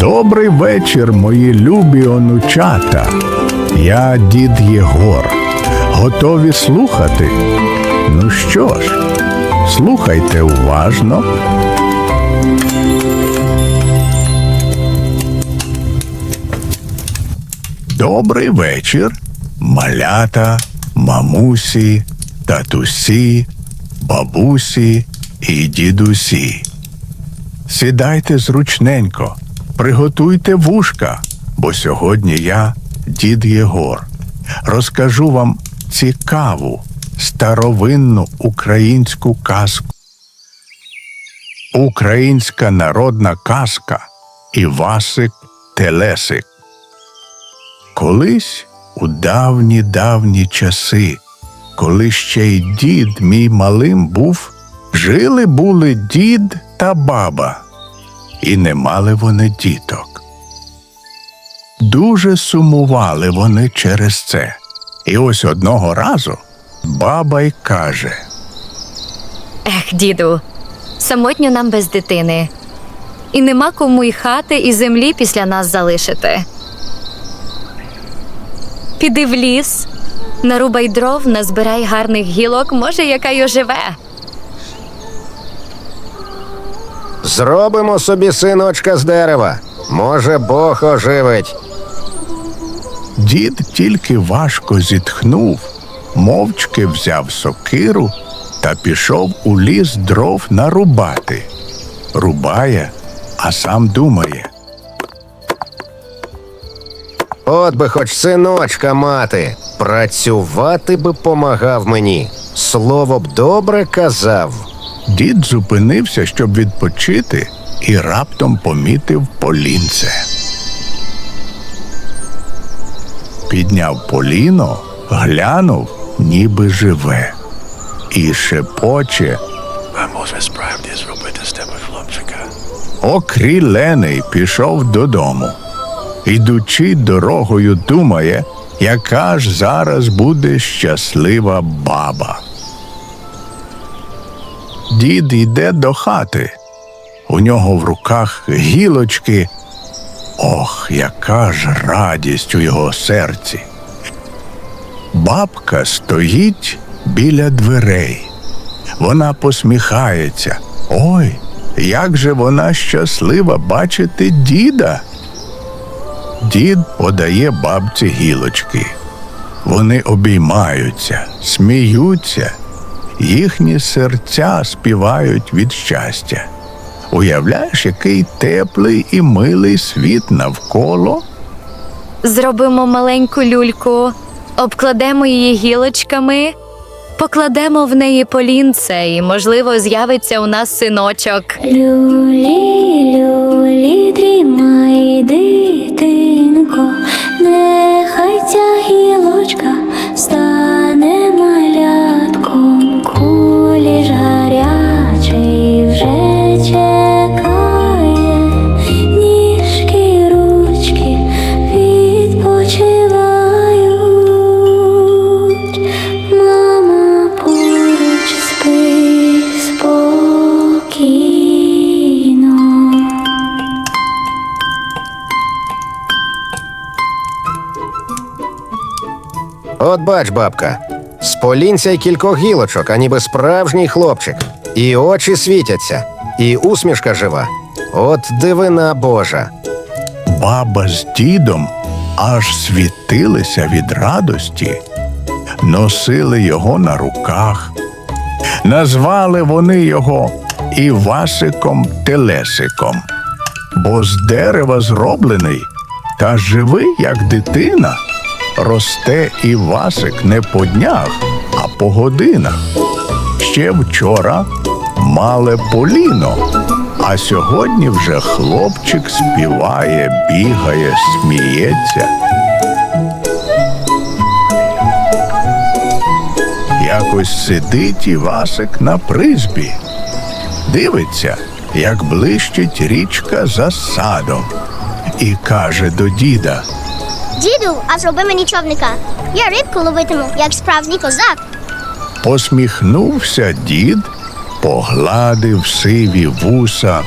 Добрий вечір, мої любі онучата. Я дід Єгор. Готові слухати? Ну що ж, слухайте уважно. Добрий вечір, малята, мамусі, татусі, бабусі і дідусі. Сідайте зручненько, приготуйте вушка, бо сьогодні я, дід Єгор, розкажу вам цікаву старовинну українську казку. Українська народна казка Івасик Телесик. Колись у давні давні часи, коли ще й дід мій малим був, жили були дід та баба, і не мали вони діток. Дуже сумували вони через це. І ось одного разу баба й каже Ех, діду, самотньо нам без дитини. І нема кому й хати, і землі після нас залишити. Піди в ліс, нарубай дров, назбирай гарних гілок, може, яка й оживе. Зробимо собі синочка з дерева. Може, Бог оживить. Дід тільки важко зітхнув, мовчки взяв сокиру та пішов у ліс дров нарубати. Рубає, а сам думає. От би хоч синочка мати. Працювати би помагав мені. Слово б добре казав. Дід зупинився, щоб відпочити, і раптом помітив полінце. Підняв поліно, глянув, ніби живе, і шепоче Ви може справді зробити з тебе хлопчика. окрілений пішов додому. Ідучи дорогою, думає, яка ж зараз буде щаслива баба. Дід йде до хати. У нього в руках гілочки. Ох, яка ж радість у його серці. Бабка стоїть біля дверей. Вона посміхається. Ой, як же вона щаслива бачити діда. Дід подає бабці гілочки. Вони обіймаються, сміються, їхні серця співають від щастя. Уявляєш, який теплий і милий світ навколо? Зробимо маленьку люльку, обкладемо її гілочками, покладемо в неї полінце, і, можливо, з'явиться у нас синочок. Люлі, От бач, бабка, з полінця й кількох гілочок, а ніби справжній хлопчик. І очі світяться, і усмішка жива. От дивина Божа. Баба з дідом аж світилися від радості, носили його на руках. Назвали вони його Івасиком Телесиком, бо з дерева зроблений та живий, як дитина. Росте Івасик не по днях, а по годинах. Ще вчора мале поліно, а сьогодні вже хлопчик співає, бігає, сміється. Якось сидить Івасик на призбі. Дивиться, як блищить річка за садом, і каже до діда. А зроби мені човника. Я рибку ловитиму, як справжній козак. Посміхнувся дід, погладив сиві вуса.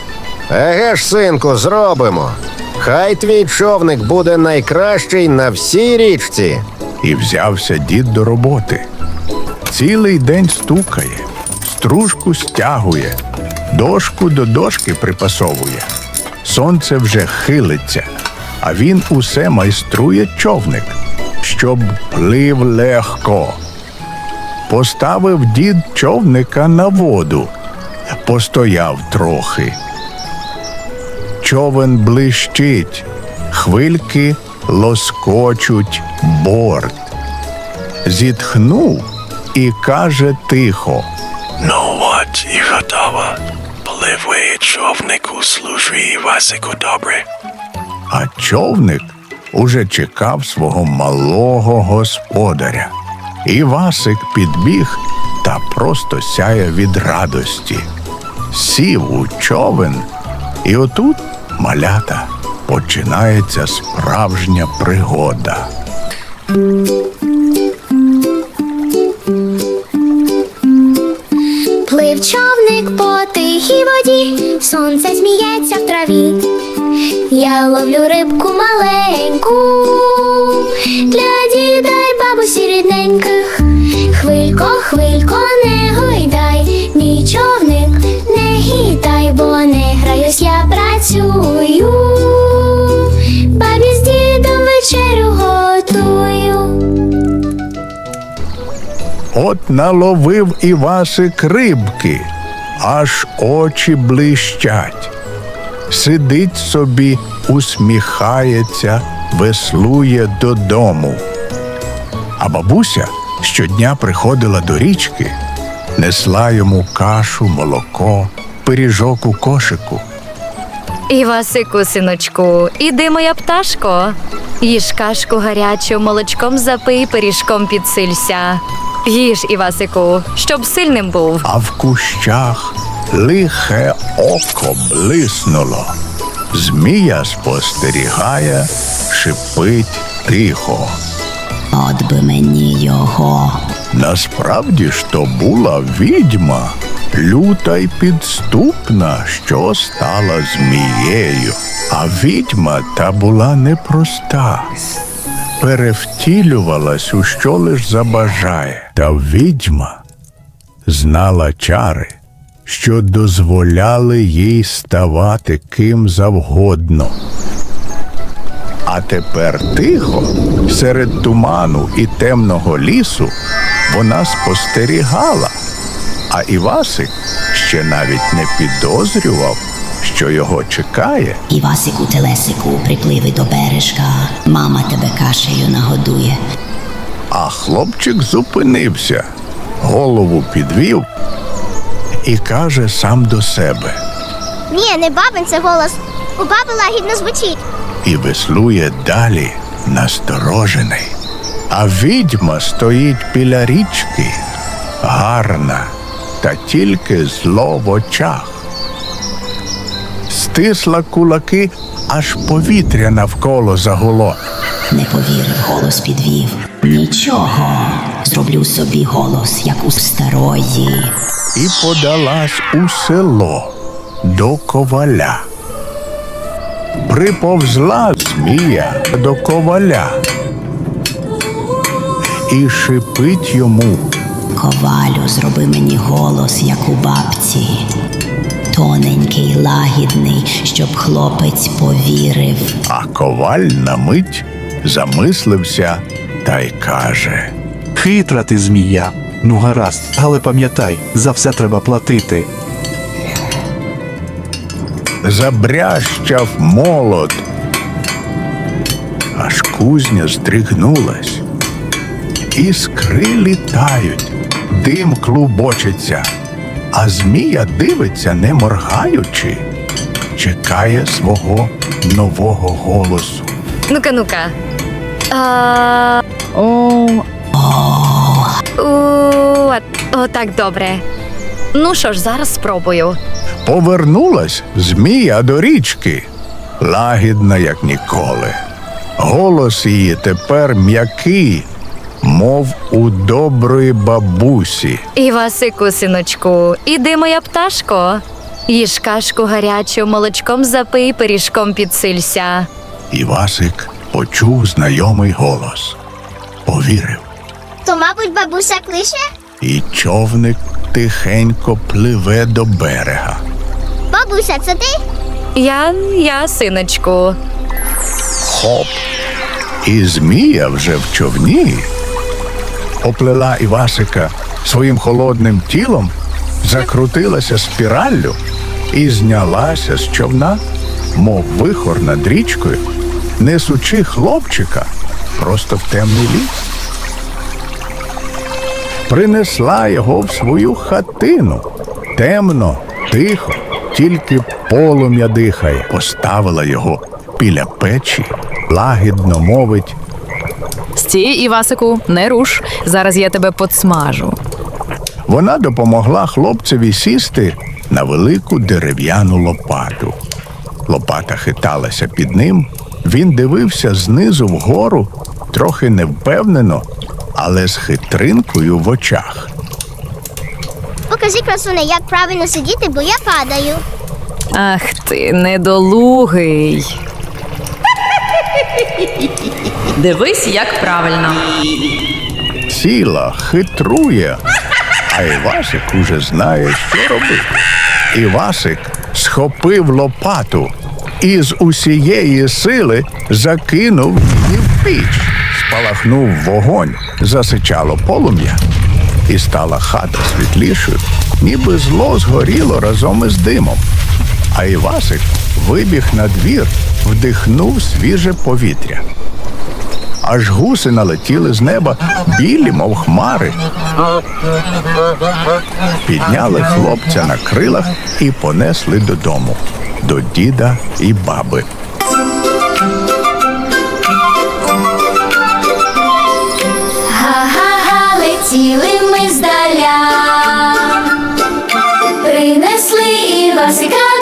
Еге ж, синку, зробимо. Хай твій човник буде найкращий на всій річці. І взявся дід до роботи. Цілий день стукає, стружку стягує, дошку до дошки припасовує. Сонце вже хилиться, а він усе майструє човник, щоб плив легко. Поставив дід човника на воду, постояв трохи. Човен блищить, хвильки лоскочуть борт. Зітхнув і каже тихо. Ну от і готово. Пливи човнику, служи Івасику добре. А човник уже чекав свого малого господаря. Івасик підбіг та просто сяє від радості. Сів у човен, і отут малята починається справжня пригода. Плив човник по тихій воді, сонце сміється в траві. Я ловлю рибку маленьку для діда й бабусі рідненьких. Хвилько, хвилько, не гойдай, мій човник не гітай, бо не граюсь, я працюю. Бабі з дідом вечерю готую. От наловив Івасик рибки, аж очі блищать. Сидить собі, усміхається, веслує додому. А бабуся щодня приходила до річки, несла йому кашу, молоко, пиріжок у кошику. Івасику, синочку, іди, моя пташко. Їж кашку гарячу, молочком запий, пиріжком підсилься. Їж, Івасику, щоб сильним був. а в кущах лихе око блиснуло. Змія спостерігає, шипить тихо. От би мені його. Насправді ж то була відьма, люта й підступна, що стала змією. А відьма та була непроста. Перевтілювалась у що лиш забажає. Та відьма знала чари, що дозволяли їй ставати ким завгодно. А тепер тихо, серед туману і темного лісу, вона спостерігала, а Івасик ще навіть не підозрював, що його чекає. Івасику телесику, припливи до бережка. Мама тебе кашею нагодує. А хлопчик зупинився, голову підвів і каже сам до себе Ні, не бабин це голос. У баби лагідно звучить. і веслує далі насторожений. А відьма стоїть біля річки, гарна, та тільки зло в очах. Стисла кулаки, аж повітря навколо загуло. Не повірив, голос підвів. Нічого. Зроблю собі голос, як у старої. І подалась у село до коваля. Приповзла змія до коваля і шипить йому. Ковалю, зроби мені голос, як у бабці. Тоненький, лагідний, щоб хлопець повірив. А коваль на мить замислився та й каже. Хитра ти змія. Ну гаразд, але пам'ятай, за все треба платити. забрящав молот. Аж кузня здригнулась. Іскри літають, дим клубочиться, а змія дивиться, не моргаючи, чекає свого нового голосу. Ну-ка, ну-ка. А... О... О, так добре. Ну що ж, зараз спробую. Повернулась змія до річки, лагідна, як ніколи. Голос її тепер м'який, мов у доброї бабусі. Івасику, синочку, іди, моя пташко. Їж кашку гарячу, молочком запий, пиріжком підсилься. Івасик почув знайомий голос. Повірив, То, мабуть, бабуся клише? і човник тихенько пливе до берега. Бабуся, це ти? Я, я, синочку. Хоп! І змія вже в човні оплела Івасика своїм холодним тілом, закрутилася спіраллю і знялася з човна, мов вихор над річкою, несучи хлопчика просто в темний ліс. Принесла його в свою хатину. Темно, тихо, тільки полум'я дихає. Поставила його біля печі, лагідно мовить. Стій, Івасику, не руш. Зараз я тебе подсмажу. Вона допомогла хлопцеві сісти на велику дерев'яну лопату. Лопата хиталася під ним. Він дивився знизу вгору, трохи невпевнено, але з хитринкою в очах. Покажи, красуне, як правильно сидіти, бо я падаю. Ах ти, недолугий. Дивись, як правильно. Сіла, хитрує, а Івасик уже знає, що робити. Івасик схопив лопату і з усієї сили закинув її в піч. Спалахнув вогонь, засичало полум'я, і стала хата світлішою, ніби зло згоріло разом із димом. А Івасик вибіг на двір, вдихнув свіже повітря. Аж гуси налетіли з неба, білі, мов хмари. Підняли хлопця на крилах і понесли додому, до діда і баби. Летіли ми здаля, принесли і Івасика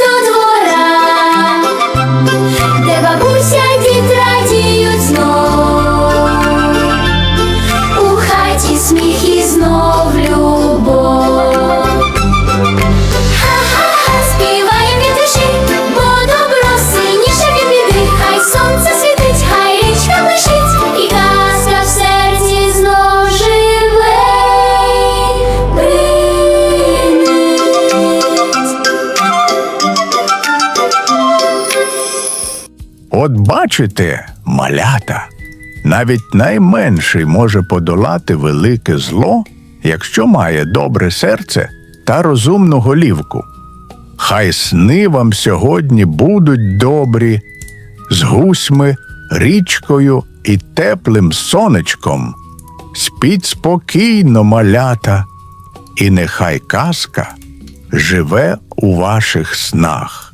бачите, малята, навіть найменший може подолати велике зло, якщо має добре серце та розумну голівку. Хай сни вам сьогодні будуть добрі, з гусьми, річкою і теплим сонечком. Спіть спокійно, малята, і нехай казка живе у ваших снах.